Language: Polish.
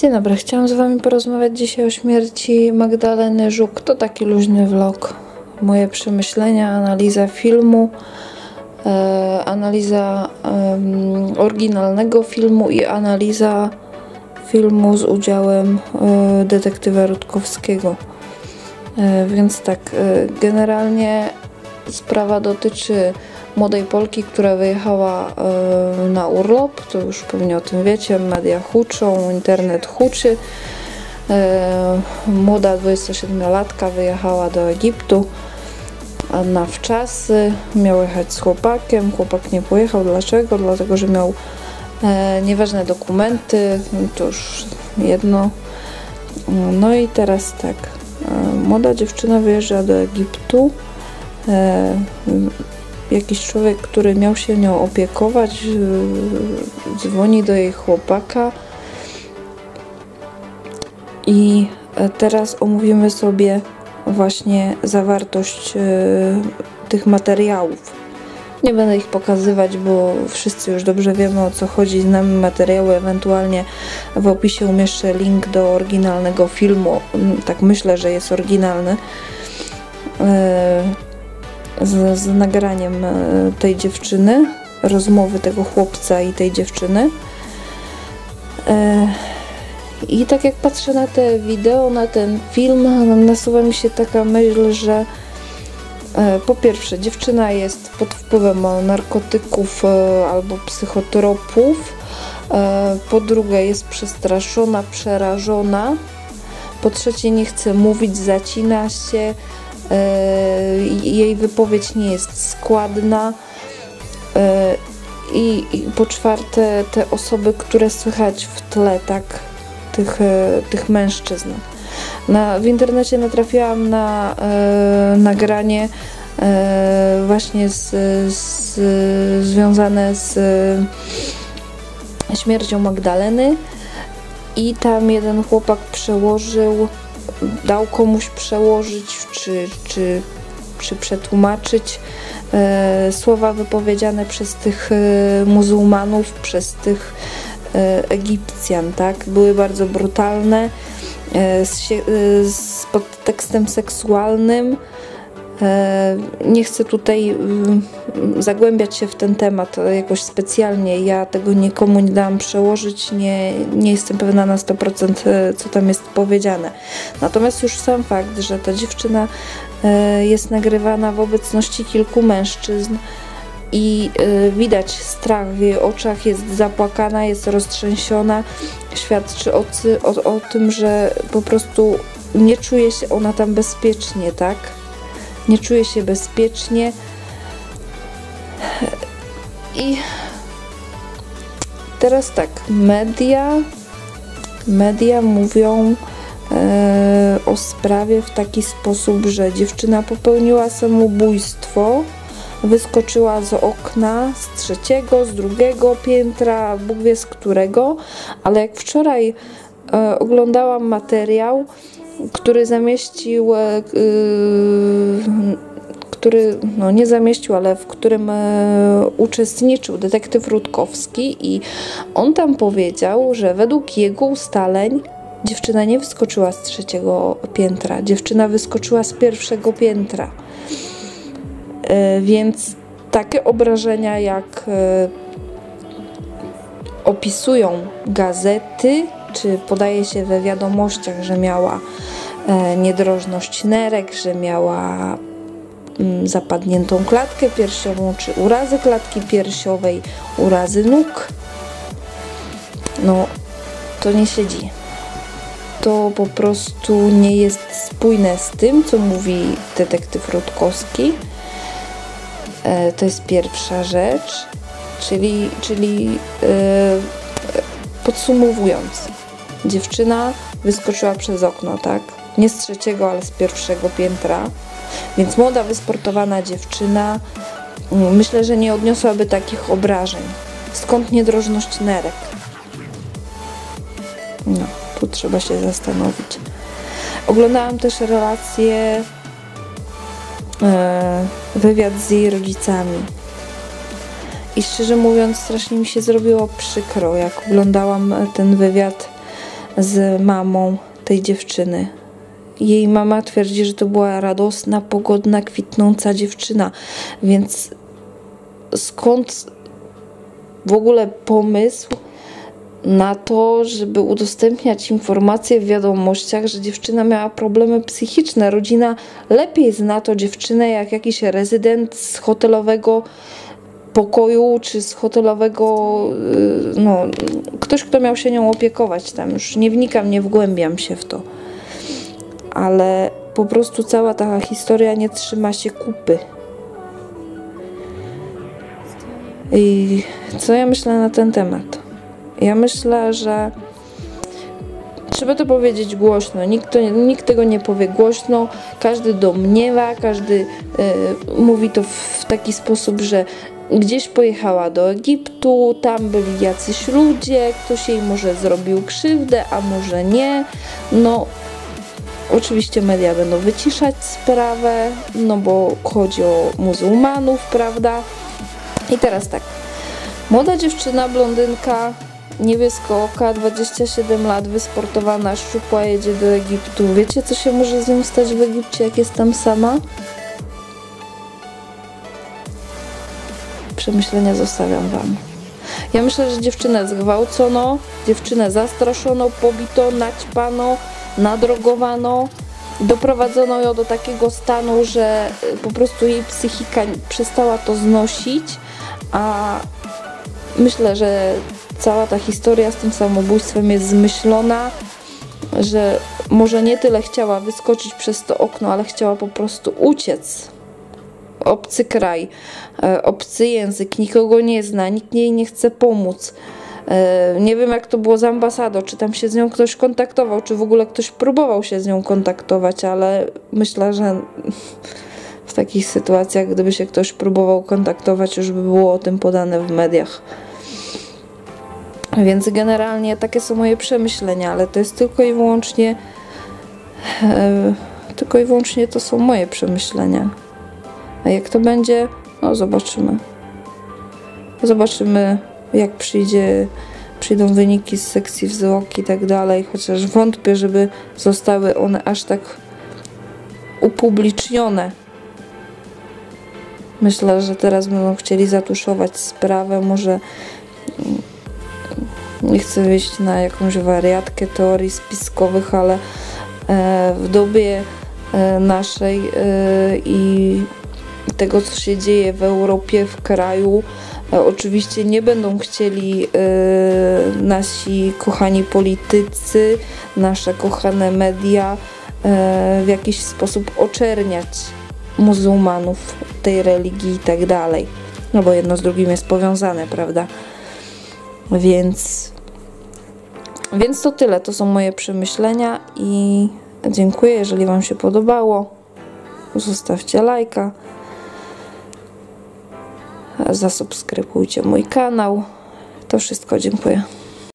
Dzień dobry, chciałam z Wami porozmawiać dzisiaj o śmierci Magdaleny Żuk. To taki luźny vlog. Moje przemyślenia, analiza filmu, e, analiza e, oryginalnego filmu i analiza filmu z udziałem e, detektywa Rutkowskiego. E, więc tak, e, generalnie sprawa dotyczy młodej Polki, która wyjechała e, na urlop, to już pewnie o tym wiecie, media huczą, internet huczy. E, młoda 27-latka wyjechała do Egiptu na wczasy, miał jechać z chłopakiem, chłopak nie pojechał. Dlaczego? Dlatego, że miał e, nieważne dokumenty, to już jedno. No i teraz tak, młoda dziewczyna wyjeżdża do Egiptu jakiś człowiek, który miał się nią opiekować, yy, dzwoni do jej chłopaka. I e, teraz omówimy sobie właśnie zawartość yy, tych materiałów. Nie będę ich pokazywać, bo wszyscy już dobrze wiemy o co chodzi. Znamy materiały, ewentualnie w opisie umieszczę link do oryginalnego filmu. Tak myślę, że jest oryginalny. Z, z nagraniem e, tej dziewczyny, rozmowy tego chłopca i tej dziewczyny. E, I tak jak patrzę na te wideo, na ten film, nasuwa mi się taka myśl, że e, po pierwsze, dziewczyna jest pod wpływem narkotyków albo psychotropów. Po drugie, jest przestraszona, przerażona. Po trzecie, nie chce mówić, zacina się. E, jej wypowiedź nie jest składna. E, I, I, po czwarte, te osoby, które słychać w tle, tak, tych, e, tych mężczyzn. Na, w internecie natrafiłam na e, nagranie e, właśnie z, z, związane z śmiercią Magdaleny i tam jeden chłopak przełożył dał komuś przełożyć czy, czy, czy przetłumaczyć e, słowa wypowiedziane przez tych e, muzułmanów, przez tych e, Egipcjan, tak? Były bardzo brutalne, z, z podtekstem seksualnym, nie chcę tutaj mm, zagłębiać się w ten temat jakoś specjalnie. Ja tego nikomu nie dałam przełożyć, nie, nie jestem pewna na 100% e, co tam jest powiedziane. Natomiast już sam fakt, że ta dziewczyna e, jest nagrywana w obecności kilku mężczyzn i widać strach w jej oczach, jest zapłakana, jest roztrzęsiona, świadczy o, o, o tym, że po prostu nie czuje się ona tam bezpiecznie, tak? Nie czuję się bezpiecznie. I teraz tak, media, media mówią e, o sprawie w taki sposób, że dziewczyna popełniła samobójstwo, wyskoczyła z okna z trzeciego, z drugiego piętra, Bóg wie z którego, ale jak wczoraj e, oglądałam materiał, który zamieścił, e, który no nie zamieścił, ale w którym e, uczestniczył detektyw Rutkowski i on tam powiedział, że według jego ustaleń dziewczyna nie wyskoczyła z trzeciego piętra, dziewczyna wyskoczyła z pierwszego piętra. E, więc takie obrażenia jak opisują gazety, czy podaje się we wiadomościach, że miała e, niedrożność nerek, że miała zapadniętą klatkę piersiową, czy urazy klatki piersiowej, urazy nóg. No, to nie siedzi. To po prostu nie jest spójne z tym, co mówi detektyw Rutkowski. E, to jest pierwsza rzecz, czyli, czyli e, podsumowując, dziewczyna wyskoczyła przez okno, tak? Nie z trzeciego, ale z pierwszego piętra. Więc młoda, wysportowana dziewczyna mm, myślę, że nie odniosłaby takich obrażeń. Skąd niedrożność nerek? No, tu trzeba się zastanowić. Oglądałam też relację, e, wywiad z jej rodzicami. I szczerze mówiąc, strasznie mi się zrobiło przykro, jak oglądałam ten wywiad z mamą tej dziewczyny. Jej mama twierdzi, że to była radosna, pogodna, kwitnąca dziewczyna, więc skąd w ogóle pomysł na to, żeby udostępniać informacje w wiadomościach, że dziewczyna miała problemy psychiczne. Rodzina lepiej zna to dziewczynę jak jakiś rezydent z hotelowego pokoju czy z hotelowego, y, no, ktoś, kto miał się nią opiekować tam. Już nie wnikam, nie wgłębiam się w to. Ale po prostu cała ta historia nie trzyma się kupy. I co ja myślę na ten temat? Ja myślę, że trzeba to powiedzieć głośno. Nikt, to, nikt tego nie powie głośno, każdy domniewa, każdy y, mówi to w taki sposób, że gdzieś pojechała do Egiptu, tam byli jacyś ludzie, ktoś jej może zrobił krzywdę, a może nie. No, oczywiście media będą wyciszać sprawę, no bo chodzi o muzułmanów, prawda? I teraz tak. Młoda dziewczyna, blondynka, niebiesko-oka, 27 lat, wysportowana, szczupła, jedzie do Egiptu. Wiecie, co się może z nią stać w Egipcie, jak jest tam sama? Przemyślenia zostawiam wam. Ja myślę, że dziewczynę zgwałcono, dziewczynę zastraszono, pobito, naćpano, nadrogowano, doprowadzono ją do takiego stanu, że po prostu jej psychika przestała to znosić, a myślę, że cała ta historia z tym samobójstwem jest zmyślona, że może nie tyle chciała wyskoczyć przez to okno, ale chciała po prostu uciec. Obcy kraj, e, obcy język, nikogo nie zna, nikt jej nie chce pomóc. E, nie wiem, jak to było z ambasadą, czy tam się z nią ktoś kontaktował, czy w ogóle ktoś próbował się z nią kontaktować, ale myślę, że w takich sytuacjach, gdyby się ktoś próbował kontaktować, już by było o tym podane w mediach. Więc generalnie takie są moje przemyślenia, ale to jest tylko i wyłącznie e, tylko i wyłącznie to są moje przemyślenia. A jak to będzie, no zobaczymy. Zobaczymy, jak przyjdzie, przyjdą wyniki z sekcji wzrok i tak dalej, chociaż wątpię, żeby zostały one aż tak upublicznione. Myślę, że teraz będą chcieli zatuszować sprawę, może nie chcę wyjść na jakąś wariatkę teorii spiskowych, ale e, w dobie e, naszej e, i tego, co się dzieje w Europie, w kraju, oczywiście nie będą chcieli nasi kochani politycy, nasze kochane media w jakiś sposób oczerniać muzułmanów, tej religii i tak dalej. No bo jedno z drugim jest powiązane, prawda? Więc, więc to tyle. To są moje przemyślenia i dziękuję. Jeżeli Wam się podobało, zostawcie lajka. Zasubskrybujcie mój kanał. To wszystko. Dziękuję.